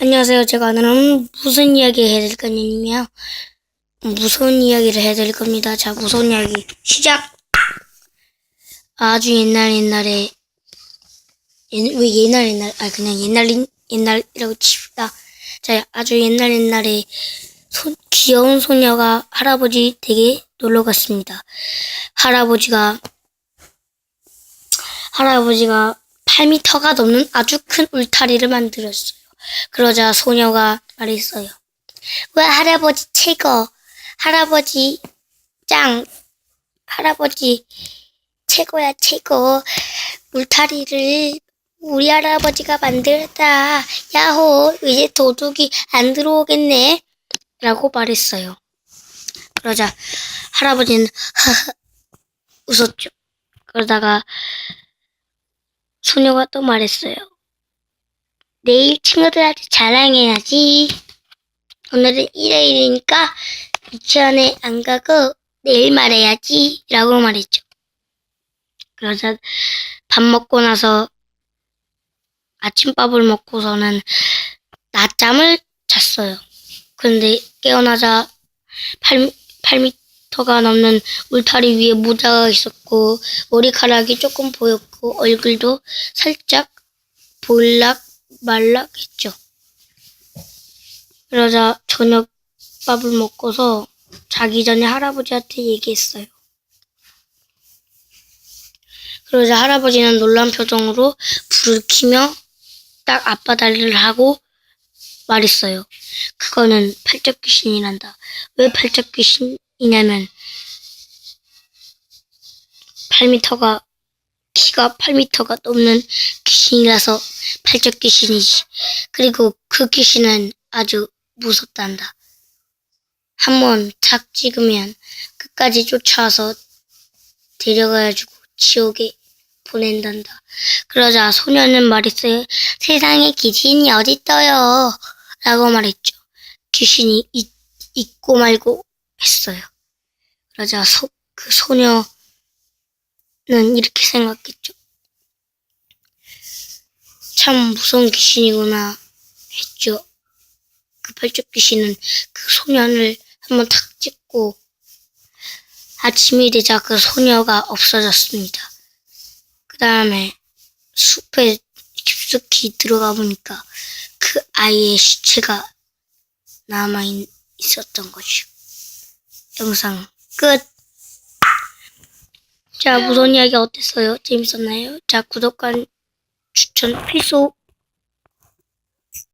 안녕하세요. 제가 오늘은 무슨 이야기 해드릴 거냐면요. 무서운 이야기를 해드릴 겁니다. 자, 무서운 이야기 시작! 아주 옛날 옛날에 옛- 왜 옛날 옛날 아 그냥 옛날 옛날이라고 칩시다. 자, 아주 옛날 옛날에 소- 귀여운 소녀가 할아버지 댁에 놀러 갔습니다. 할아버지가 할아버지가 8미터가 넘는 아주 큰 울타리를 만들었어요. 그러자 소녀가 말했어요. 와 할아버지 최고. 할아버지 짱. 할아버지 최고야 최고. 울타리를 우리 할아버지가 만들었다. 야호 이제 도둑이 안 들어오겠네. 라고 말했어요. 그러자 할아버지는 웃었죠. 그러다가 소녀가 또 말했어요. 내일 친구들한테 자랑해야지. 오늘은 일요일이니까 유치원에 안 가고 내일 말해야지. 라고 말했죠. 그러자 밥 먹고 나서 아침밥을 먹고서는 낮잠을 잤어요. 근데 깨어나자 8, 8미터가 넘는 울타리 위에 모자가 있었고 머리카락이 조금 보였고 얼굴도 살짝 볼락 말락했죠. 그러자 저녁밥을 먹고서 자기 전에 할아버지한테 얘기했어요. 그러자 할아버지는 놀란 표정으로 불을 켜며 딱 앞바다리를 하고 말했어요. 그거는 팔적 귀신이란다. 왜 팔적 귀신이냐면 8미터가 키가 8미터가 넘는 귀신이라서 팔적 귀신이지. 그리고 그 귀신은 아주 무섭단다. 한번 착 찍으면 끝까지 쫓아와서 데려가가지고 지옥에 보낸단다. 그러자 소녀는 말했어요. 세상에 귀신이 어딨어요? 라고 말했죠. 귀신이 있, 있고 말고 했어요. 그러자 소, 그 소녀는 이렇게 생각했죠. 참 무서운 귀신이구나 했죠. 그 팔적 귀신은 그 소년을 한번 탁 찍고 아침이 되자 그 소녀가 없어졌습니다. 그 다음에 숲에 깊숙이 들어가 보니까 그 아이의 시체가 남아 있- 있었던 거죠. 영상 끝. 자, 무서운 이야기 어땠어요? 재밌었나요? 자, 구독과 추천 필수